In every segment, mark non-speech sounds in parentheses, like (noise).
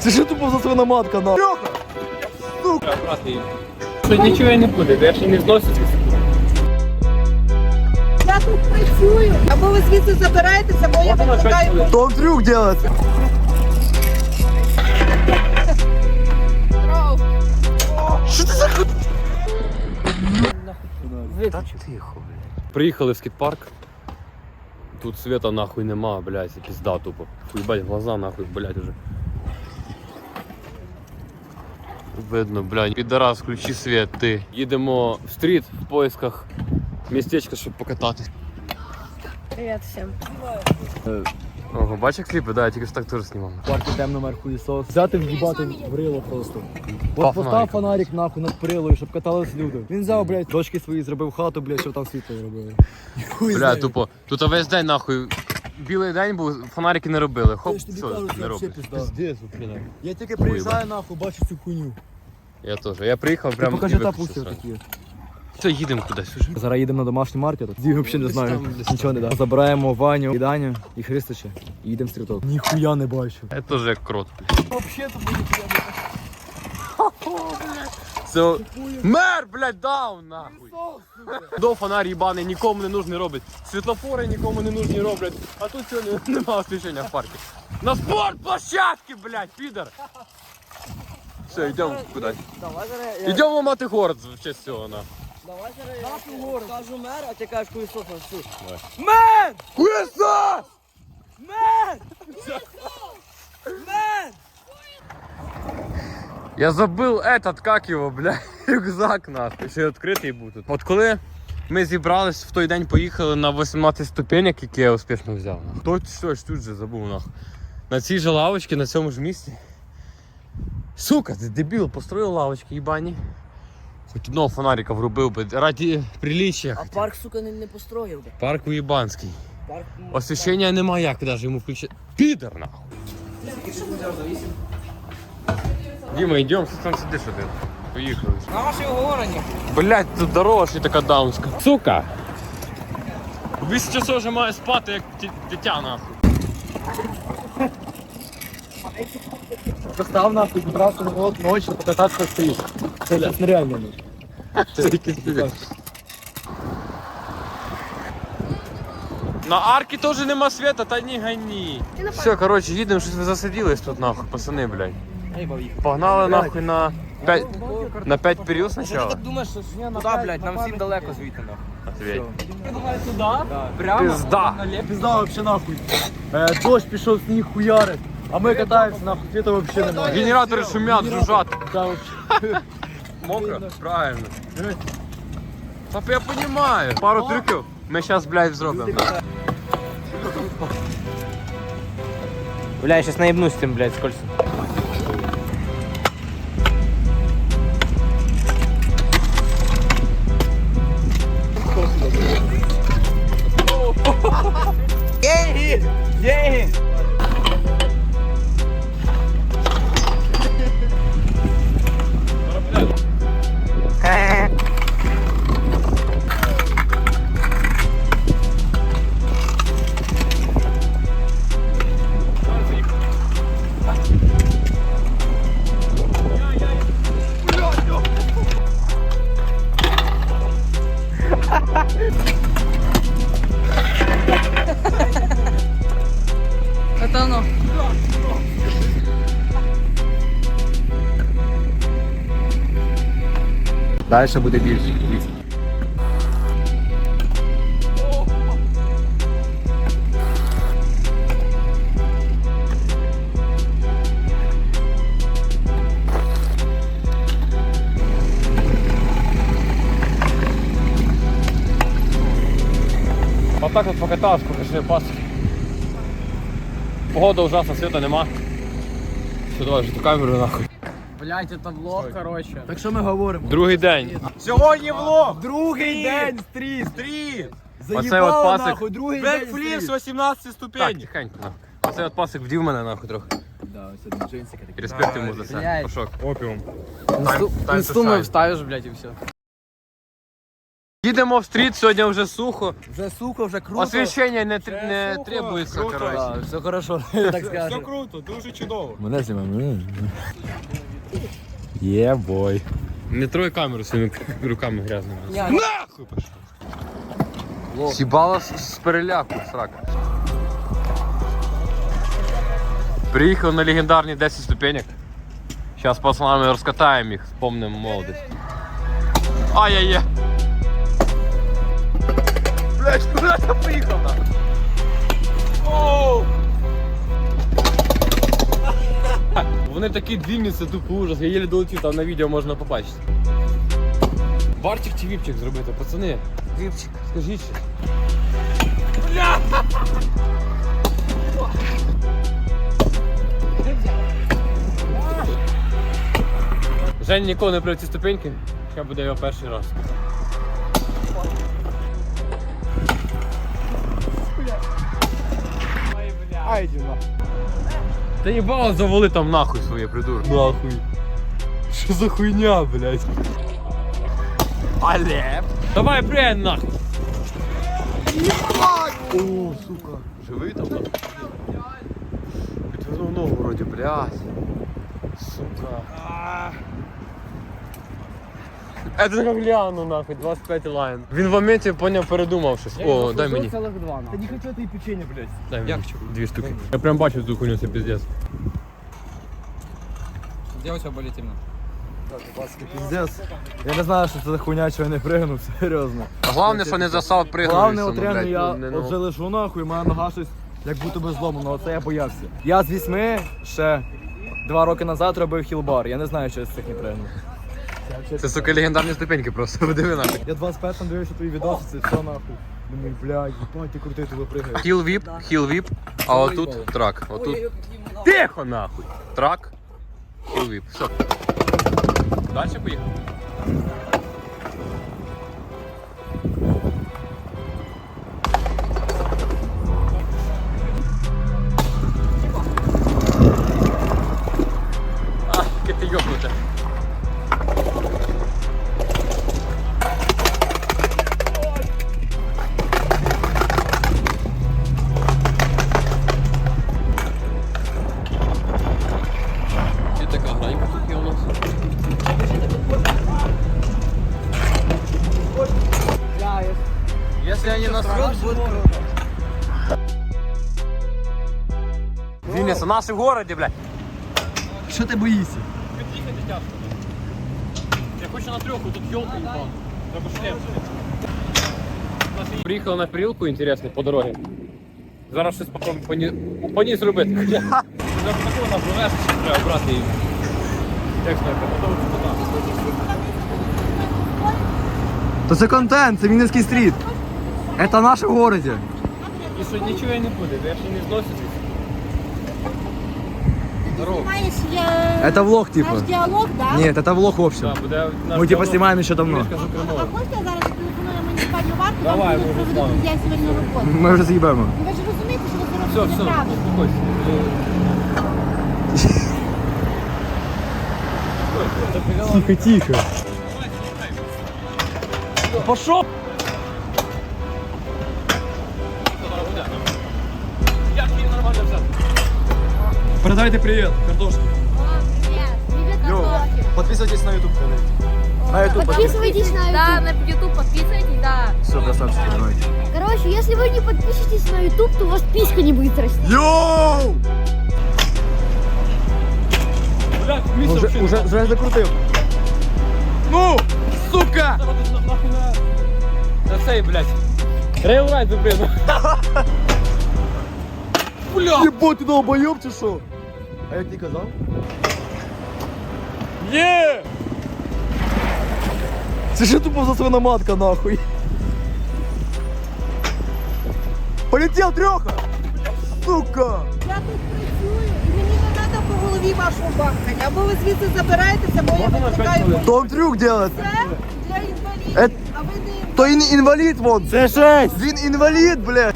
Це що тупо за свиноматка на? Що нічого не буде, я ще не зносить. Я тут працюю. Або ви звідси забираєтеся, бо я викликаю. Он трюк делает. Що це за ху... Приїхали в скейт-парк. Тут света нахуй нема, блядь, і пізда тупо. Хуйбать, глаза нахуй, блядь, уже. Видно, блядь, підарас, включи світ, ти. Їдемо в стріт в поисках містечка, щоб покататись. Привіт всім. Ого, бачиш як кліпи? Да, я тільки ж так теж знімав. Парки темно мер хуїсос. Взяти в'їбати в рило просто. От постав фонарик нахуй над прилою, щоб катались люди. Він взяв, блядь, дочки свої зробив хату, блядь, щоб там світло робили. Бля, тупо, тут весь день нахуй. Білий день був, фонарики не робили. Хоп, Я ж тобі все, кажу, це не вообще роблять. пізда. Я тільки приїжджаю нахуй, бачу цю хуйню. Я теж. Я приїхав прямо. покажи і та виключив зразу. такі. Все, їдемо кудись уже. Зараз їдемо на домашній маркет. Зі взагалі не знаю, нічого не да. Забираємо Ваню, і Даню і Христича. І їдемо в стріток. Ніхуя не бачу. Я теж як крот. Вообще тут буде Це... Мер, блядь, даун нахуй. До фонарь їбаний нікому не нужний робить. Світлофори нікому не нужні роблять. А тут сьогодні (laughs) немає освітлення в парку. На спортплощадці, блядь, підар. Все, йдемо кудись. Йдемо мати город в честь цього нахуй. Давай зараз я кажу мер, а ти кажеш хуйсос на всю. Давай. Мен! Хуєсос! Мен! Я забыл этот, как його, бля, (laughs) рюкзак нахуй. Ще й відкритий був тут. От коли ми зібрались в той день, поїхали на 18 ступенек, які я успішно взяв. нахуй. Точно ж тут же забув нахуй. На цій же лавочці, на цьому ж місці. Сука, ти дебіл, построїв лавочки, їбані. Хоч одного фонарика врубив би, раді приліччя. А парк, сука, не, не построїв би. Парк уєбанський. Парк Освіщення немає, як навіть йому включити. Підер нахуй. Що там сидиш один. Поїхали. На ваші оговорення. Блять, тут дорога ще така даунська. Сука! Вісім часов вже має спати, як ті- дитя нахуй. Постав нахуй, зібрався на голод ночі, покататися стоїть. Це зараз нереально. Це якийсь піздець. На арки теж нема света, та ні гані. Все, коротше, їдемо, щось ви засиділись тут нахуй, пацани, блядь. Погнали нахуй на 5, на 5 період ти спочатку. так думаєш, що куди, блядь, нам всім далеко звідти, нахуй. Ответь. Прямо? Пизда. Пізда вообще нахуй. Е, дощ пішов, сніг хуярить. А ми катаємося нахуй, світа вообще немає. Генератори шумять, жужжать. Та вообще. (laughs) Мокро? Правильно. Та я понимаю. Пару трюків ми зараз, блядь, зробимо. Бля, я щас наїбнусь цим, блядь, скользь. Далі буде більше. Вот так вот покатался, поки ще пас. Погода ужасна, света нема. Що, давай вже камеру нахуй. Блядь, это влог, короче. Так що ми говоримо? Другий день. Сьогодні влог! Другий день стріт! Стріт! Оцей Заїбало от пасик. нахуй, другий день Бекфліп з стріт! 18 Так, ступеней. тихенько нахуй. Оцей от пасик вдів мене нахуй трохи. Да, ось один джинсик такий. Респект йому за це. Блядь. Пошок. Опіум. Інсту time to інсту ми вставиш, блядь, і все. Їдемо в стріт, сьогодні вже сухо. Вже сухо, вже круто. Освіщення не, тр- не сухо, требується, круто. коротше. Все хорошо, (laughs) так скажу. круто, дуже чудово. Мене знімаємо. Є, бой. Не трой камеру своїми руками грязними. Нахуй пішов. Сібала з, з переляку, срака. Приїхав на легендарні 10 ступенек. Зараз пацанами розкатаємо їх, вспомнимо молодість. Ай-яй-яй. Блять, куди я? Оу! Вони такі це тупо ужас. Я єлі долетів, там на відео можна побачити. Бартик чи віпчик зробити, пацани? Віпчик. Скажіть щось. Бля! Женя ніколи не прив ці ступеньки, ще буде його перший раз. Айді на. Та їбало завали там нахуй своє придурок. Нахуй. Що за хуйня, блядь? Але. Давай, пригай нахуй. О, сука. Живий там нахуй? Підвернув ногу вроді, блядь. Сука. Это как гляну нахуй, 25 лайн. Він в моменті поняв, передумав щось. О, дай мені. Целых два, не хочу ти печення, блядь. Дай мені. Дві штуки. Я прям бачу цю хуйню, це піздець. Где у тебя более темно? Піздец. Я не знаю, що це за хуйня, чого я не пригнув, (laughs) серйозно. А головне, що не засав пригнув. Главне отрягну, я вже лежу нахуй, моя нога щось як будто би зломана, оце я боявся. Я з вісьми ще два роки назад робив хілбар, я не знаю, що я з цих не пригнув. Це, сука, легендарні ступеньки просто. (laughs) Подиви нахуй. Я 21 дивився твої відоси, це все нахуй. Думаю, блядь, їбать, ти крутий, туди пригаєш. Хіл віп, хіл віп, а отут трак. Отут. Тихо нахуй! Трак, хіл віп. Все. Далі поїхав. Винница, наши в городе, блядь. Що ти боїшся? Під'їхати тяжко. Я хочу на трьоху, тут елка ебан. Треба шлем. Приїхав на прилку, інтересно, по дорозі. Зараз щось попробуємо по ній, по ній зробити. (laughs) Вже такого нас довести, що треба брати її. Як знаєте, потім туди. То це контент, це Вінницький стріт. Це наше в городі. І що нічого і не буде, я ще не зносить. Здорово. Понимаешь, я... Это влог, типа. Наш диалог, да? Нет, это влог в общем. Да, буде наш Мы типа диалог. снимаем еще давно. Я скажу А прямого. хочете зараз телефонуємо муніципальну варту? Давай, вам ми вже будуть славимо. друзі сьогодні роботу. Ми вже з'їбемо. Ну, Ви ж розумієте, що ви це Все, робите все, неправильно. успокойся. Тихо, тихо. Пошел! Передайте привет, картошка. Привет, привет, Йоу, Антохи. подписывайтесь на YouTube канал. На YouTube Подписывайтесь на Да, на YouTube подписывайтесь, да. Все, красавчики, давайте. Короче, если вы не подпишетесь на YouTube, то у вас писька не будет расти. Йоу! Блядь, місце Уже, взагалі уже, вже закрутив. Ну, сука! нахуй на... На цей, блядь. Рейлрайд, блин. (laughs) Бля! Єбать, ти долбойоб чи що? А як ти казав? Є! Це що тупо за свиноматка, нахуй? Полетел трьоха! Сука! Я тут працюю, і мені не треба по голові вашого бахкання. Або ви звідси забираєтеся, бо я Можна на викликаю п'ять То он трюк делает. Це для інвалідів, Е- а ви не То ін інвалід вон. Це шесть. Він інвалід, блядь.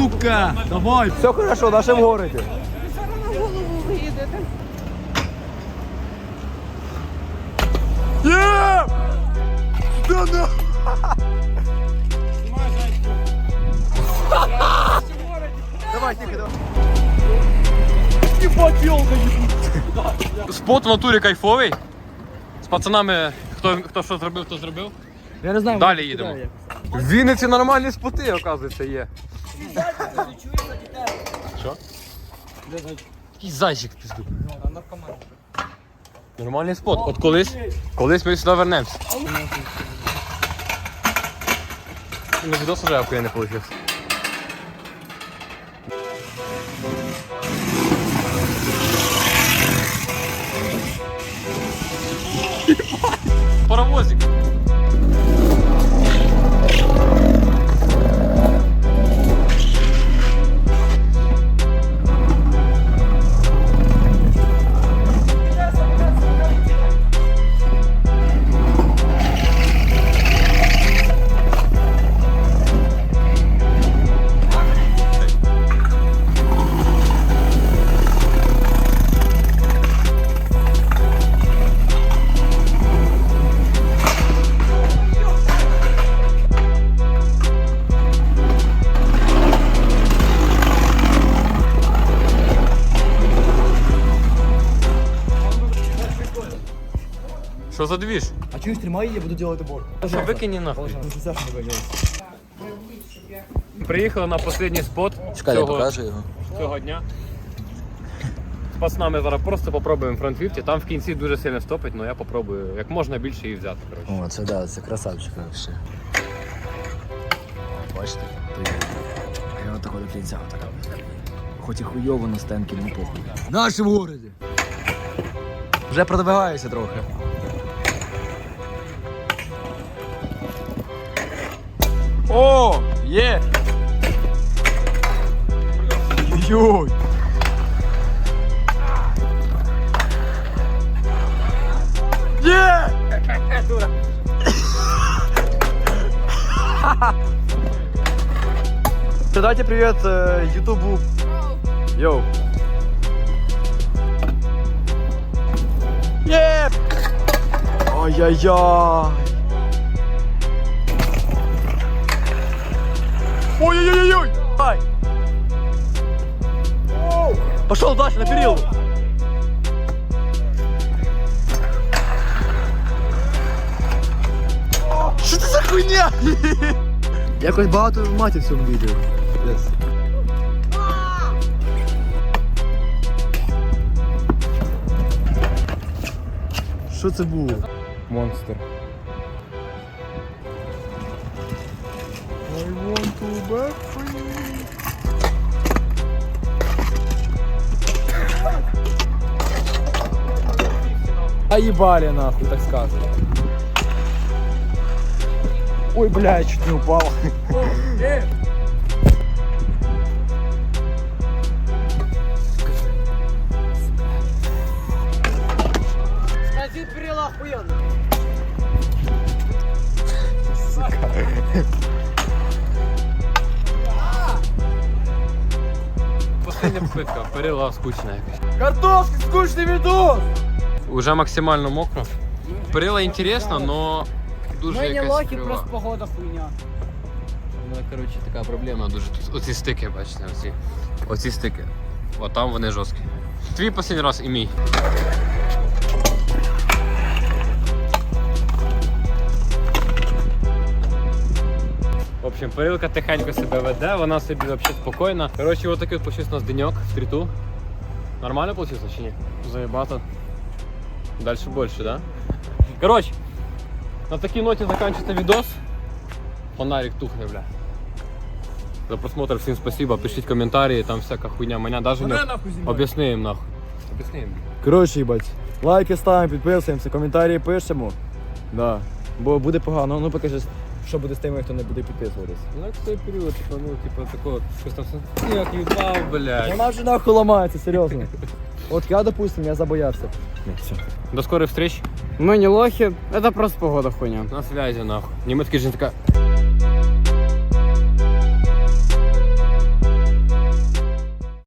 Сука! Давай. Все хорошо, в нашем городе. ви зараз на голову виїдете. Є! Да ну! Давай, тихо, давай. Спот в натурі кайфовий. З пацанами, хто, хто що зробив, хто зробив. Я не знаю. Далі їдемо. В Вінниці нормальні споти, оказується, є. Що? Який зайчик в пізду. Нормальний спот. От колись, колись ми сюди вернемося. Ну, відос вже я не вийшов. Паровозик. Що за двіж? А чуєш, тримай її, я буду робити борт. Що викині нахуй. Ну. Приїхали на останній спот Чекай, я цього, покажу його. цього дня. З пацанами зараз просто попробуємо фронт 50. Там в кінці дуже сильно стопить, але я попробую як можна більше її взяти. Коротше. О, це да, це красавчик вообще. Бачите? Я отако до кінця отака. Хоч і хуйово на стенки, ну похуй. В нашому городі. Вже продвигаюся трохи. О, є! Йой! Є! Передайте привет э, Ютубу. Йоу. Є! Ай-яй-яй! Пошел дальше на перил! Що це за хуйня? Якось багато маті в цьому відео. Yes. Що це було? Монстр. I want to back А ебали нахуй, так сказано. Ой, бля, я чуть не упал. Скажи, перила охуенно. Остання попитка, перила скучна якась. Картошки, скучный видос! Уже максимально мокро. Перила інтересно, но дуже якась крива. погода хуйня. Ну, коротше, така проблема дуже. Тут оці стики, бачите, оці. Оці стики. От там вони жорсткі. Твій останній раз і мій. В общем, перилка тихенько себе веде, вона собі взагалі спокійна. Коротше, от такий от получився у нас денек в стріту. Нормально получилось чи ні? Заєбато. Дальше больше, да? Короче, на такій ноті заканчивается відос. Фонарик тухне, бля. За просмотр всім спасибо, пишіть коментарі, там всяка хуйня. Мене даже не об'ясни їм нахуй. Об'ясни їм. Коротше, їбать, лайки ставимо, підписуємося, коментарі пишемо. Да. Бо буде погано, ну покажи, що буде з тими, хто не буде підписуватись. Ну як той період, типу, ну, типу, такого, щось там все. Як їбав, блядь. Вона вже нахуй ламається, серйозно. (laughs) От я, допустим, я забоявся. Ні, все. До скорих встреч. Мы не лохи, это просто погода хуйня. На связи, нахуй. Німецький жінка.